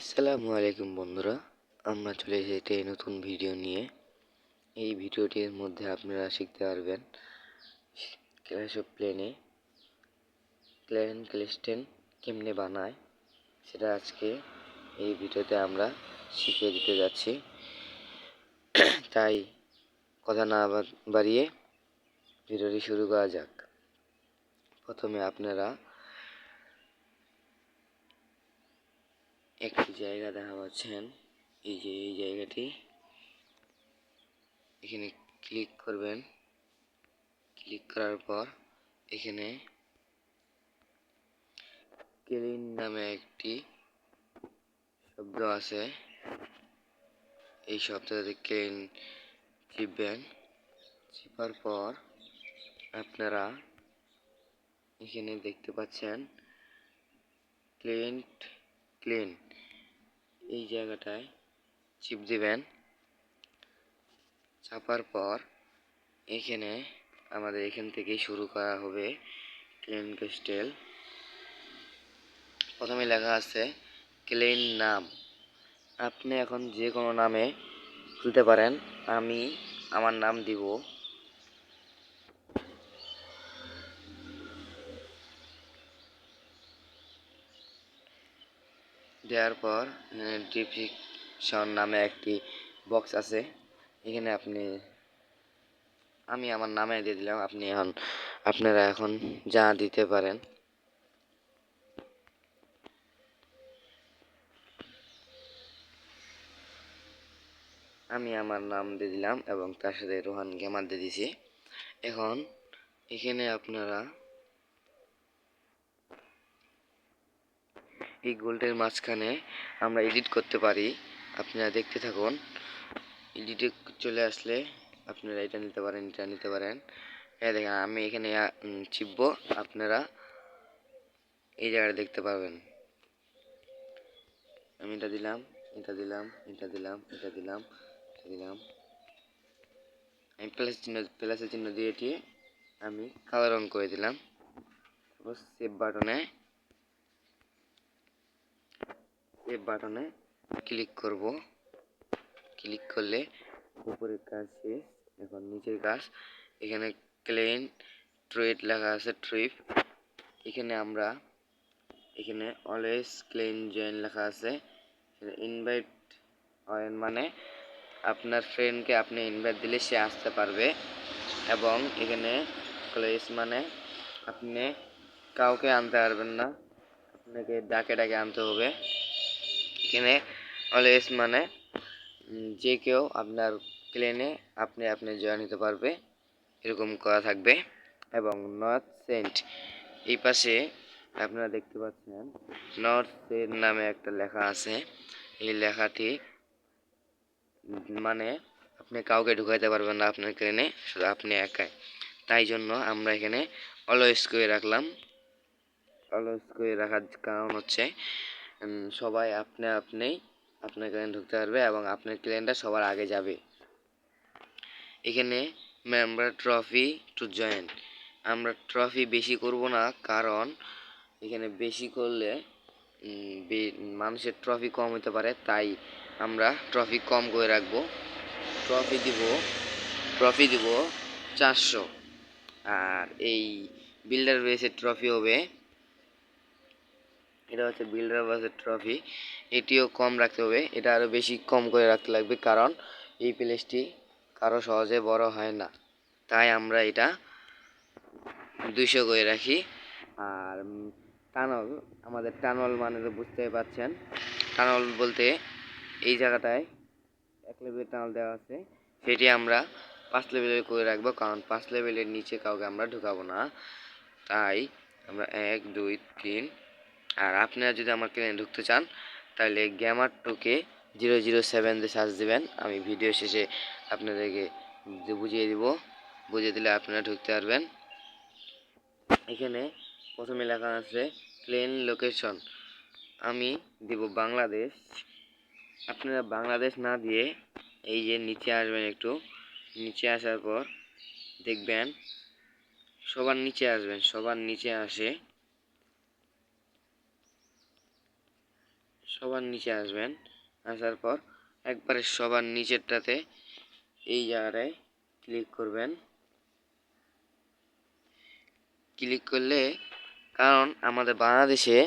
আসসালামু আলাইকুম বন্ধুরা, আমরা চলে এসেছি এই নতুন ভিডিও নিয়ে। এই ভিডিওটির মধ্যে আপনারা শিখতে পারবেন ক্লাস অফ প্লেনে প্লেন ক্লিস্টেন কেমনে বানায় সেটা আজকে এই ভিডিওতে আমরা শিখিয়ে দিতে যাচ্ছি। তাই কথা না বাড়িয়ে ভিডিওটি শুরু করা যাক। প্রথমে আপনারা একটি জায়গা দেখা পাচ্ছেন। এই যে, এই জায়গাটি। এখানে ক্লিক করবেন। ক্লিক করার পর এখানে ক্লিন নামে একটি শব্দ আছে। এই শব্দটাতে ক্লিন চিপবেন। চিপার পর আপনারা এখানে দেখতে পাচ্ছেন ক্লিন ক্লিন। এই জায়গাটায় চিপ দিবেন। চাপার পর এখানে আমাদের এখান থেকে শুরু করা হবে ক্লিন ক্রিস্টেল প্রথমে লেখা আছে ক্লেন নাম। আপনি এখন যে কোনো নামে খুলতে পারেন। আমি আমার নাম দিব। দেওয়ার পর ডিফিকশন নামে একটি বক্স আছে। এখানে আপনি, আমি আমার নামে দিয়ে দিলাম। আপনি এখন, আপনারা এখন যা দিতে পারেন। আমি আমার নাম দিয়ে দিলাম এবং তার সাথে রোহান গেমার দিয়ে দিছি। এখন এখানে আপনারা এই গোল্ডের মাঝখানে আমরা এডিট করতে পারি। আপনারা দেখতে থাকুন। এডিটে চলে আসলে আপনারা এটা নিতে পারেন, এটা নিতে পারেন। হ্যাঁ দেখেন, আমি এখানে চিপবো। আপনারা এই জায়গাটা দেখতে পারবেন। আমি এটা দিলাম এটা দিলাম এটা দিলাম এটা দিলাম এটা দিলাম। আমি প্লাস চিহ্ন, প্লাসের চিহ্ন দিয়ে দিয়ে আমি কালো রং করে দিলাম। সেভ বাটনে সেভ বাটনে ক্লিক করব। ক্লিক করলে উপরের কাজ শেষ, এখন নিচের কাজ। এখানে ক্লেন ট্রেড লেখা আছে, ট্রিপ। এখানে আমরা, এখানে অলওয়েজ ক্লেন জয়েন লেখা আছে। ইনভাইট মানে আপনার ফ্রেন্ডকে আপনি ইনভাইট দিলে সে আসতে পারবে। এবং এখানে ক্লেস মানে আপনি কাউকে আনতে পারবেন না। আপনাকে ডাকে ডাকে আনতে হবে। এখানে অলওয়েজ মানে যে কেউ আপনার প্লেনে আপনি আপনি জয়েন নিতে পারবে, এরকম করা থাকবে। এবং নর্থ সেন্ট এই পাশে আপনারা দেখতে পাচ্ছেন নর্থ সেন্ট নামে একটা লেখা আছে। এই লেখাটি মানে আপনি কাউকে ঢুকাইতে পারবেন না আপনার প্লেনে শুধু আপনি একাই। তাই জন্য আমরা এখানে অলওয়েজ করে রাখলাম। অলওয়েজ করে রাখার কারণ হচ্ছে সবাই আপনি আপনি আপনার ক্লেন ঢুকতে পারবে এবং আপনার ক্লেনটা সবার আগে যাবে। এখানে মেম্বার ট্রফি টু জয়েন আমরা ট্রফি বেশি করব না, কারণ এখানে বেশি করলে মানুষের ট্রফি কম হতে পারে, তাই আমরা ট্রফি কম করে রাখব। ট্রফি দিব ট্রফি দিব চারশো। আর এই বিল্ডার বেসের ট্রফি হবে এটা হচ্ছে বিল্ডার বাসের ট্রফি এটিও কম রাখতে হবে, এটা আরও বেশি কম করে রাখতে লাগবে, কারণ এই প্লেসটি কারও সহজে বড় হয় না। তাই আমরা এটা দুইশো করে রাখি। আর টানল, আমাদের টানল মানে তো বুঝতেই পারছেন টানল বলতে এই জায়গাটায় এক লেভেলের টানল দেওয়া আছে, সেটি আমরা পাঁচ লেভেলের করে রাখব, কারণ পাঁচ লেভেলের নিচে কাউকে আমরা ঢুকাবো না। তাই আমরা এক, দুই, তিন আর আপনারা যদি আমার ক্লিনে ঢুকতে চান, তাহলে গ্যামার টুকে জিরো জিরো সেভেন দিয়ে সার্চ দেবেন। আমি ভিডিও শেষে আপনাদেরকে বুঝিয়ে দিব, বুঝিয়ে দিলে আপনারা ঢুকতে পারবেন। এখানে প্রথমে লেখা আছে, প্লেন লোকেশন। আমি দিব বাংলাদেশ। আপনারা বাংলাদেশ না দিয়ে এই যে নিচে আসবেন একটু, নিচে আসার পর দেখবেন সবার নিচে আসবেন, সবার নিচে আসে। সবার নিচে আসবেন। আসার পর একবারে সবার নিচেরটাতে এই জায়গাটায় ক্লিক করবেন। ক্লিক করলে, কারণ আমাদের বাংলাদেশে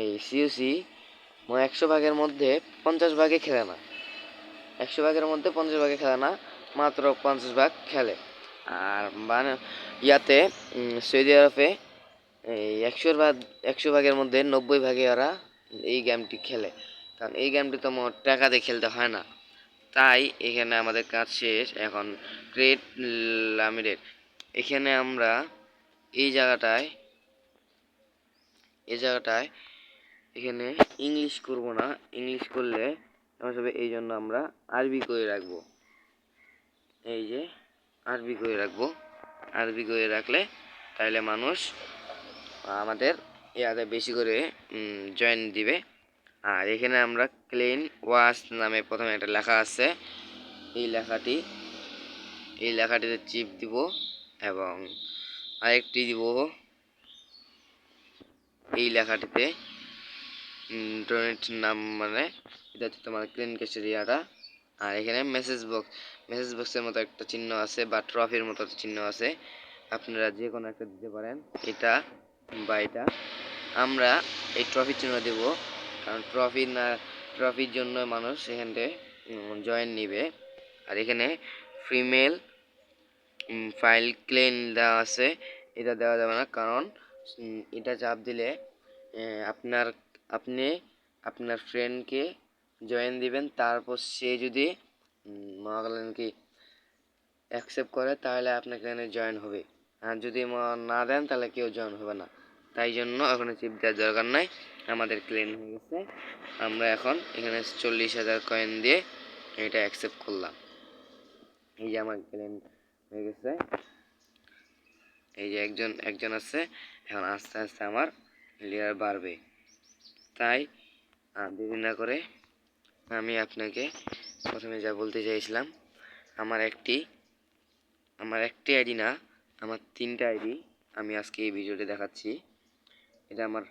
এই সিওসি একশো ভাগের মধ্যে পঞ্চাশ ভাগে খেলে না। একশো ভাগের মধ্যে পঞ্চাশ ভাগে খেলে না, মাত্র পঞ্চাশ ভাগ খেলে। আর মানে ইয়াতে সৌদি আরবে এই একশোর ভাগ, একশো ভাগের মধ্যে নব্বই ভাগে ওরা এই গেমটি খেলে। কারণ এই গেমটি তো মোট টাকা দিয়ে খেলতে হয় না। তাই এখানে আমাদের কাজ শেষ। এখন গ্রেট লামিরেট এখানে আমরা এই জায়গাটায় এই জায়গাটায় এখানে ইংলিশ করব না। ইংলিশ করলে আমার সবে এই জন্য আমরা আরবি করে রাখব। এই যে আরবি করে রাখব। আরবি করে রাখলে তাহলে মানুষ আমাদের ইয়াতে বেশি করে জয়েন দিবে। আর এখানে আমরা ক্লিন ওয়াশ নামে প্রথমে একটা লেখা আছে। এই লেখাটি, এই লেখাটিতে চিপ দিব এবং আরেকটি দিব এই লেখাটিতে ডোনেট নাম মানে এটা হচ্ছে তোমার ক্লিন কেসের ইয়াটা আর এখানে মেসেজ বক্স মেসেজ বক্সের মতো একটা চিহ্ন আছে বা ট্রফির মতো একটা চিহ্ন আছে। আপনারা যে কোনো একটা দিতে পারেন। এটা বা এটা, আমরা এই ট্রফির চিহ্ন দেব। কারণ ট্রফি না ট্রফির জন্য মানুষ এখানে জয়েন নিবে। আর এখানে ফিমেল ফাইল ক্লেন দেওয়া আছে। এটা দেওয়া যাবে না, কারণ এটা চাপ দিলে আপনার, আপনি আপনার ফ্রেন্ডকে জয়েন দিবেন। তারপর সে যদি মনে কি অ্যাকসেপ্ট করে, তাহলে আপনাকে এখানে জয়েন হবে। আর যদি না দেন, তাহলে কেউ জয়েন হবে না। তাই জন্য ওখানে চিপ দেওয়ার দরকার নাই। আমাদের ক্লেম হয়ে গেছে। আমরা এখন এখানে চল্লিশ হাজার কয়েন দিয়ে এটা অ্যাকসেপ্ট করলাম। এই যে আমার ক্লেম হয়ে গেছে। এই যে একজন একজন আছে। এখন আস্তে আস্তে আমার লেয়ার বাড়বে। তাই দেরি না করে আমি আপনাকে প্রথমে যা বলতে চাইছিলাম, আমার একটি আমার একটি আইডি না, আমার তিনটা আইডি আমি আজকে এই ভিডিওতে দেখাচ্ছি। এটা আমার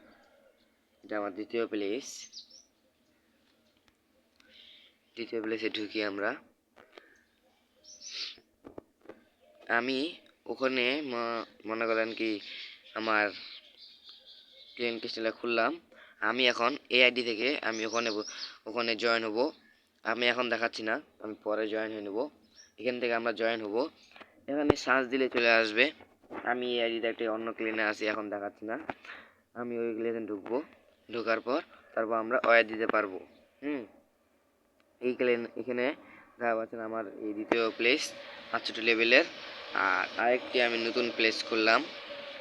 এটা আমার দ্বিতীয় প্লেস দ্বিতীয় প্লেসে ঢুকি আমরা। আমি ওখানে মনে করেন কি, আমার প্লেন ক্রিস্টালটা খুললাম। আমি এখন এই আইডি থেকে আমি ওখানে ওখানে জয়েন হব। আমি এখন দেখাচ্ছি না, আমি পরে জয়েন হয়ে নেব। এখান থেকে আমরা জয়েন হব। এখানে সার্চ দিলে চলে আসবে। আমি এই আইডিতে একটা অন্য ক্লিনে আছি, এখন দেখাচ্ছি না। আমি ওই ক্লিনে ঢুকবো। ঢোকার পর তারপর আমরা ওয়ার দিতে পারব। হুম? এই ক্লেন এখানে দেখা পাচ্ছেন আমার এই দ্বিতীয় প্লেস আটষট্টি লেভেলের আর আরেকটি আমি নতুন প্লেস করলাম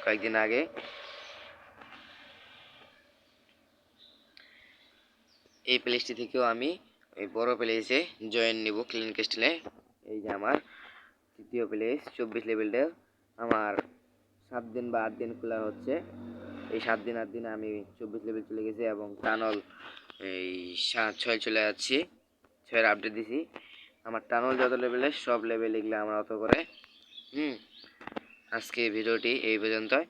কয়েকদিন আগে। এই প্লেসটি থেকেও আমি এই বড় প্লেসে জয়েন নিব ক্লিন ক্যাস্টেলে এই যে আমার তৃতীয় প্লেস চব্বিশ লেভেলটা আমার সাত দিন বা আট দিন খোলা হচ্ছে। এই সাত দিন, আট দিনে আমি চব্বিশ লেভেল চলে গেছি এবং টানল এই সাত, ছয় চলে যাচ্ছি। ছয়ের আপডেট দিছি। আমার টানল যত লেভেলে সব লেভেল এগুলো আমার অত করে। হুম, আজকে ভিডিওটি এই পর্যন্তই।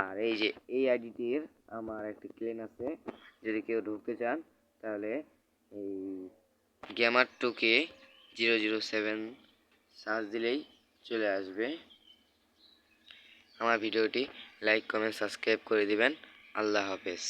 আর এই যে এই আইডিটির আমার একটি ক্লেন আছে, যদি কেউ ঢুকতে চান, তাহলে এই গ্যামার টুকে জিরো জিরো সেভেন সার্চ দিলেই চলে আসবে। আমার ভিডিওটি লাইক কমেন্ট সাবস্ক্রাইব করে দিবেন। আল্লাহ হাফেজ।